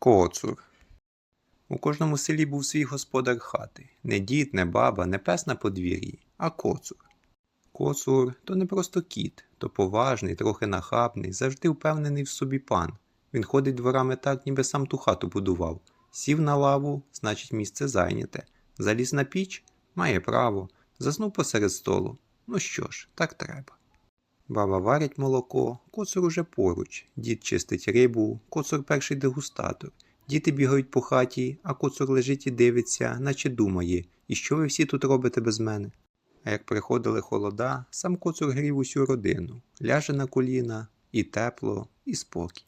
Коцур. У кожному селі був свій господар хати. Не дід, не баба, не пес на подвір'ї, а коцур. Коцур то не просто кіт, то поважний, трохи нахабний, завжди впевнений в собі пан. Він ходить дворами так, ніби сам ту хату будував. Сів на лаву, значить місце зайняте. Заліз на піч, має право. Заснув посеред столу. Ну що ж, так треба. Баба варить молоко, коцур уже поруч, дід чистить рибу, коцур перший дегустатор. Діти бігають по хаті, а коцур лежить і дивиться, наче думає, і що ви всі тут робите без мене? А як приходили холода, сам коцур грів усю родину, ляже на коліна, і тепло, і спокій.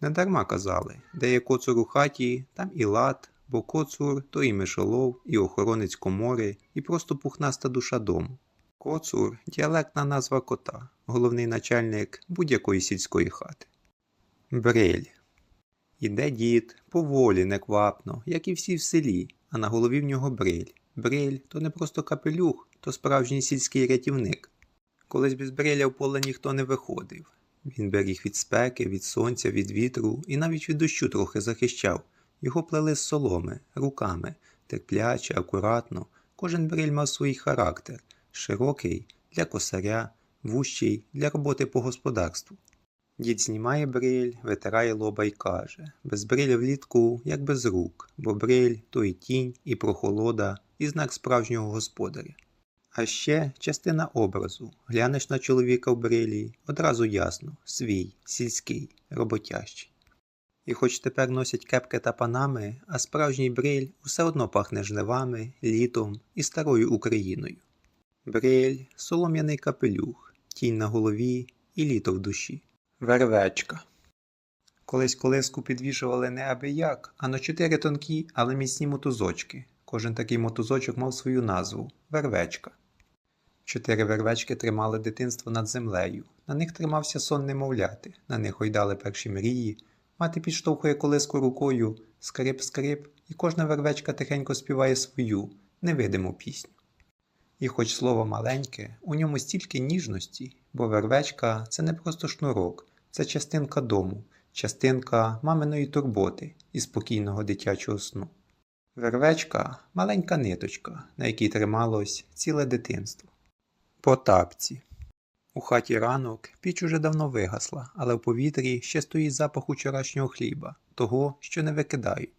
Недарма казали, де є коцур у хаті, там і лад, бо коцур то і мишолов, і охоронець комори, і просто пухнаста душа дому. Коцур діалектна назва кота, головний начальник будь-якої сільської хати. Бриль. Іде дід, поволі, неквапно, як і всі в селі, а на голові в нього бриль. Бриль то не просто капелюх, то справжній сільський рятівник. Колись без бриля в поле ніхто не виходив. Він беріг від спеки, від сонця, від вітру і навіть від дощу трохи захищав. Його плели з соломи, руками, терпляче, акуратно. Кожен бриль мав свій характер широкий для косаря, вущий для роботи по господарству. Дід знімає бриль, витирає лоба й каже без бриля влітку, як без рук, бо бриль то і тінь, і прохолода, і знак справжнього господаря. А ще частина образу. Глянеш на чоловіка в брилі, одразу ясно, свій, сільський, роботящий. І хоч тепер носять кепки та панами, а справжній бриль усе одно пахне жнивами, літом і старою Україною. Бриль, солом'яний капелюх, тінь на голові і літо в душі. Вервечка. Колись колиску підвішували не аби як, а на чотири тонкі, але міцні мотузочки. Кожен такий мотузочок мав свою назву вервечка. Чотири вервечки тримали дитинство над землею. На них тримався сон немовляти, на них ойдали перші мрії. Мати підштовхує колиску рукою, скрип-скрип, і кожна вервечка тихенько співає свою невидиму пісню. І хоч слово маленьке, у ньому стільки ніжності, бо вервечка це не просто шнурок, це частинка дому, частинка маминої турботи і спокійного дитячого сну. Вервечка маленька ниточка, на якій трималось ціле дитинство. По тапці. У хаті ранок піч уже давно вигасла, але в повітрі ще стоїть запах учорашнього хліба, того, що не викидають.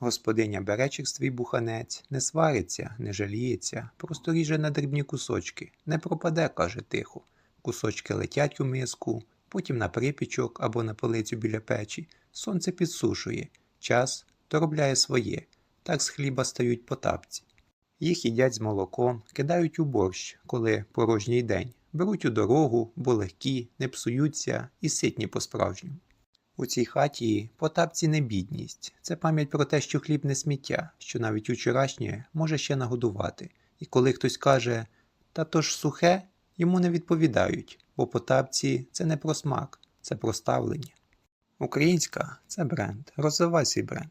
Господиня бере свій буханець, не свариться, не жаліється, просто ріже на дрібні кусочки, не пропаде, каже тихо. Кусочки летять у миску, потім на припічок або на полицю біля печі. Сонце підсушує, час доробляє своє, так з хліба стають потапці. Їх їдять з молоком, кидають у борщ, коли порожній день, беруть у дорогу, бо легкі, не псуються і ситні по-справжньому. У цій хаті потапці не бідність, це пам'ять про те, що хліб не сміття, що навіть учорашнє може ще нагодувати. І коли хтось каже та то ж сухе, йому не відповідають, бо потапці це не про смак, це про ставлення. Українська це бренд, розвивай свій бренд.